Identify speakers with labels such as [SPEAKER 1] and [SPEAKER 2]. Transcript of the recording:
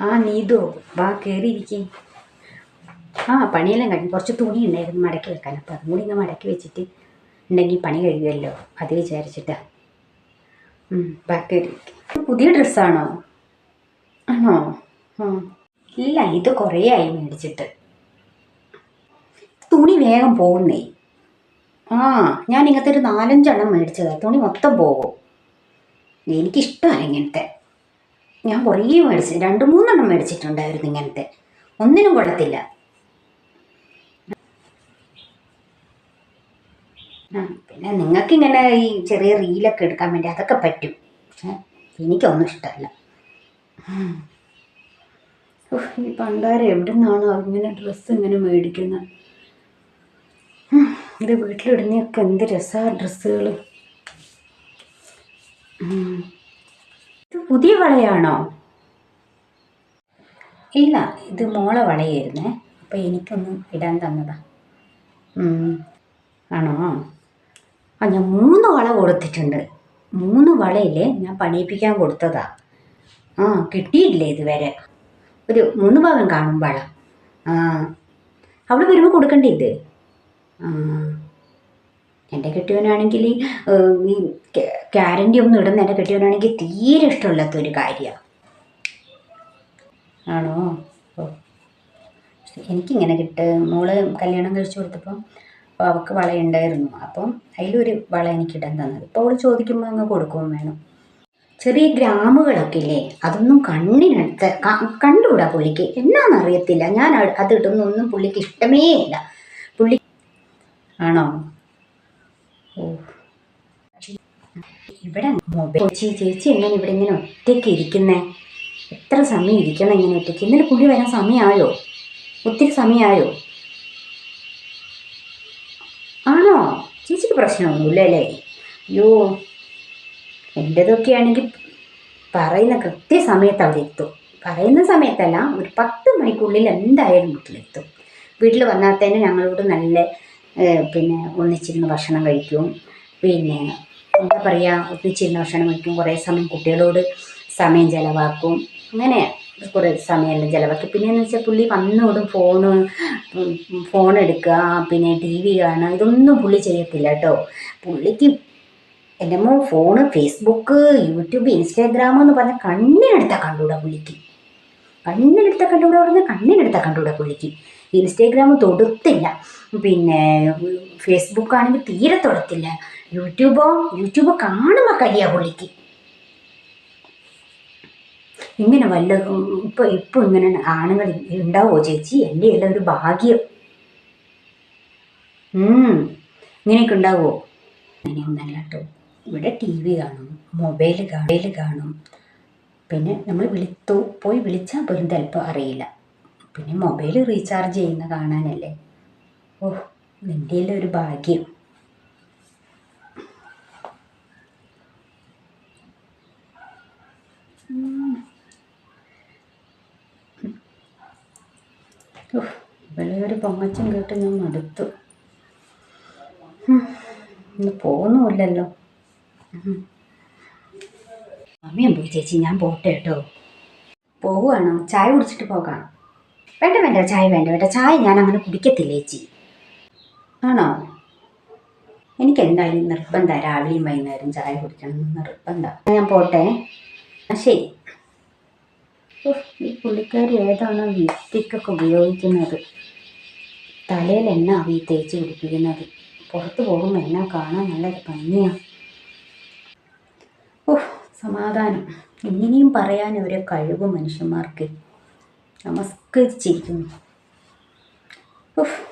[SPEAKER 1] ആ നീതോ വാ കയറിയിരിക്കേ ആ പണിയെല്ലാം കഴിഞ്ഞു കുറച്ച് തുണി ഉണ്ടായിരുന്നു മടക്കി വെക്കാൻ. അപ്പോൾ അതും കൂടി ഇങ്ങ് മടക്കി വെച്ചിട്ട് ഉണ്ടെങ്കിൽ പണി കഴിയുമല്ലോ. അത് വിചാരിച്ചിട്ടാ. വാ. ഇത് പുതിയ ഡ്രസ്സാണോ? ആണോ? ഇല്ല ഇത് കുറേ ആയി മേടിച്ചിട്ട്. തുണി വേഗം പോകുന്നേ ആ ഞാൻ ഇങ്ങനത്തെ ഒരു നാലഞ്ചെണ്ണം മേടിച്ചതാണ് തുണി മൊത്തം പോകും എനിക്കിഷ്ടമാണ് ഇങ്ങനത്തെ. ഞാൻ കുറേ മേടിച്ചു രണ്ട് മൂന്നെണ്ണം മേടിച്ചിട്ടുണ്ടായിരുന്നു ഇങ്ങനത്തെ. ഒന്നിനും കൊള്ളത്തില്ല. പിന്നെ നിങ്ങൾക്ക് ഇങ്ങനെ ഈ ചെറിയ റീലൊക്കെ എടുക്കാൻ വേണ്ടി അതൊക്കെ പറ്റും. പക്ഷേ എനിക്കൊന്നും ഇഷ്ടമല്ല. ഈ പണ്ടാരം എവിടെ നിന്നാണോ ഇങ്ങനെ ഡ്രസ്സ് ഇങ്ങനെ മേടിക്കുന്നത് ഇത് വീട്ടിലിടുന്നതൊക്കെ എന്ത് രസമാണ് ഡ്രസ്സുകൾ പുതിയ വളയാണോ? ഇല്ല ഇത് മോളെ വളയായിരുന്നേ. അപ്പോൾ എനിക്കൊന്ന് ഇടാൻ തന്നതാ. ആണോ? ആ ഞാൻ മൂന്ന് വള കൊടുത്തിട്ടുണ്ട്. മൂന്ന് വളയില്ലേ ഞാൻ പണിയിപ്പിക്കാൻ കൊടുത്തതാ. ആ കിട്ടിയില്ലേ ഇതുവരെ? ഒരു മൂന്ന് ഭാഗം കാണും വള. ആ. അവിടെ വരുമ്പോൾ കൊടുക്കണ്ടേ ഇത്? ആ. എന്റെ കെട്ടിയവനാണെങ്കിൽ ഈ ഗ്യാരന്റി ഒന്നും ഇടുന്ന എന്റെ കെട്ടിയവനാണെങ്കിൽ തീരെ ഇഷ്ടമില്ലാത്ത ഒരു കാര്യമാണ് ആണോ? എനിക്കിങ്ങനെ കിട്ട്. മോൾ കല്യാണം കഴിച്ചു കൊടുത്തപ്പം അവൾക്ക് വളയുണ്ടായിരുന്നു. അപ്പം അതിലൊരു വള എനിക്ക് ഇടാൻ തന്നത്. ഇപ്പോൾ അവൾ ചോദിക്കുമ്പോൾ അങ്ങ് കൊടുക്കുകയും വേണം. ചെറിയ ഗ്രാമുകളൊക്കെ ഇല്ലേ? അതൊന്നും കണ്ണിനടുത്ത് കണ്ടുകൂടാ പുള്ളിക്ക്? എന്നാണെന്നറിയത്തില്ല ഞാൻ അത് ഇടുന്നൊന്നും പുള്ളിക്ക് ഇഷ്ടമേ ഇല്ല. പുള്ളി ആണോ? ഇവിടെ മൊബൈൽ ചേച്ചി ചേച്ചി എങ്ങനെ ഇവിടെ ഇങ്ങനെ ഒറ്റയ്ക്ക് ഇരിക്കുന്നേ? എത്ര സമയം ഇരിക്കണം ഇങ്ങനെ ഒറ്റയ്ക്ക്? ഇന്നലെ പുള്ളി വരാൻ സമയമായോ? ഒത്തിരി സമയമായോ? ആണോ? ചേച്ചിക്ക് പ്രശ്നമൊന്നുമില്ല അല്ലേ? അയ്യോ എന്റെതൊക്കെ ആണെങ്കിൽ പറയുന്ന കൃത്യസമയത്ത് അവിടെ എത്തും. പറയുന്ന സമയത്തല്ല ഒരു പത്ത് മണിക്കുള്ളിൽ എന്തായാലും വീട്ടിലെത്തും. വീട്ടിൽ വന്നാൽ തന്നെ ഞങ്ങളോട് നല്ല പിന്നെ ഒന്നിച്ചിരുന്ന് ഭക്ഷണം കഴിക്കും. പിന്നെ എന്താ പറയുക ഒന്നിച്ചിരുന്ന് ഭക്ഷണം കഴിക്കും. കുറേ സമയം കുട്ടികളോട് സമയം ചിലവാക്കും. അങ്ങനെ കുറേ സമയമെല്ലാം ചിലവാക്കി. പിന്നെയെന്ന് വെച്ചാൽ പുള്ളി വന്നോടും ഫോണ് ഫോൺ എടുക്കുക പിന്നെ ടി വി കാണുക ഇതൊന്നും പുള്ളി ചെയ്യത്തില്ല കേട്ടോ. പുള്ളിക്ക് എന്റെ മോ ഫോണ് ഫേസ്ബുക്ക് യൂട്യൂബ് ഇൻസ്റ്റാഗ്രാം എന്ന് പറഞ്ഞാൽ കണ്ണിനെടുത്താൽ കണ്ടുകൂടാ പുള്ളിക്ക്. കണ്ണിനെടുത്താൽ കണ്ടുകൂടാ പറഞ്ഞാൽ കണ്ണിനെടുത്താൽ കണ്ടുകൂടാ പുള്ളിക്ക്. ഇൻസ്റ്റാഗ്രാം തൊടുത്തില്ല. പിന്നെ ഫേസ്ബുക്ക് ആണെങ്കിൽ തീരെ തൊടത്തില്ല. യൂട്യൂബോ യൂട്യൂബ് കാണുമ്പോൾ കരിയാ പുള്ളിക്ക്. ഇങ്ങനെ വല്ല ഇപ്പൊ ഇപ്പൊ ഇങ്ങനെ ആണുങ്ങൾ ഉണ്ടാവോ ചേച്ചി? എന്റെ എല്ലാം ഒരു ഭാഗ്യം. ഇങ്ങനെയൊക്കെ ഉണ്ടാവോ അങ്ങനെയൊന്നല്ല കേട്ടോ ഇവിടെ ടി വി കാണും മൊബൈൽ മൊബൈൽ കാണും. പിന്നെ നമ്മൾ വിളിത്തു പോയി വിളിച്ചാൽ പോലും ചിലപ്പോൾ അറിയില്ല. പിന്നെ മൊബൈൽ റീചാർജ് ചെയ്യുന്ന കാണാനല്ലേ? ഓ നിന്റെ ഒരു ഭാഗ്യം. ഇവളെ ഒരു പൊങ്ങച്ചം കേട്ട് ഞാൻ മടുത്തു. ഇന്ന് പോകുന്നുമില്ലല്ലോ അമ്മയും പോയി ചേച്ചി ഞാൻ പോട്ടെ കേട്ടോ. പോവുകയാണോ? ചായ കുടിച്ചിട്ട് പോകാം. വേണ്ട വേണ്ട ചായ വേണ്ട വേണ്ട. ചായ ഞാൻ അങ്ങനെ കുടിക്കത്തില്ല ചേച്ചി. ആണോ? എനിക്ക് എന്തായാലും നിർബന്ധം രാവിലെയും വൈകുന്നേരം ചായ കുടിക്കണം നിർബന്ധം. ഞാൻ പോട്ടെ. ശരി. ഈ പുള്ളിക്കാരി ഏതാണോ വിത്തിക്കൊക്കെ ഉപയോഗിക്കുന്നത്. തലയിൽ എണ്ണ ഈ തേച്ച് പിടിപ്പിക്കുന്നത്? പുറത്ത് പോകുമ്പോൾ എണ്ണ കാണാൻ നല്ലൊരു ഭംഗിയാണ് ഓഹ് സമാധാനം. ഇങ്ങനെയും പറയാൻ ഒരു കഴിവ് മനുഷ്യന്മാർക്ക് നമസ്കരിച്ചിരിക്കുന്നു. ഉഫ്.